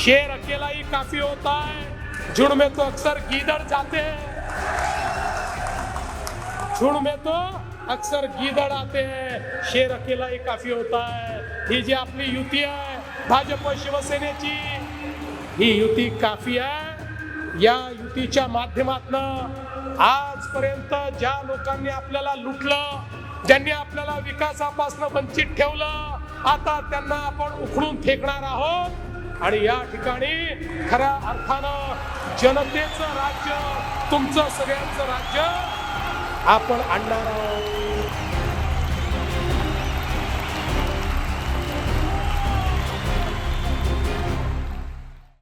शेर अकेला ही काफी होता है। झुंड में तो अक्सर गीदड़ जाते हैं। झुंड में तो अक्सर गीदड़ आते हैं। शेर अकेला ही काफी होता है। ही जी आपली युती आहे भाजप शिवसेनेची ही युती काफी आहे या युतीच्या माध्यमातनं आजपर्यंत ज्या लोकांनी आपल्याला लुटलं ज्यांनी आपल्याला विकासापासून वंचित ठेवलं आता त्यांना आपण उखडून फेकणार आहोत. आणि या ठिकाणी खऱ्या अर्थानं जनतेचं राज्य तुमचं सगळ्यांचं राज्य आपण आणणार आहोत.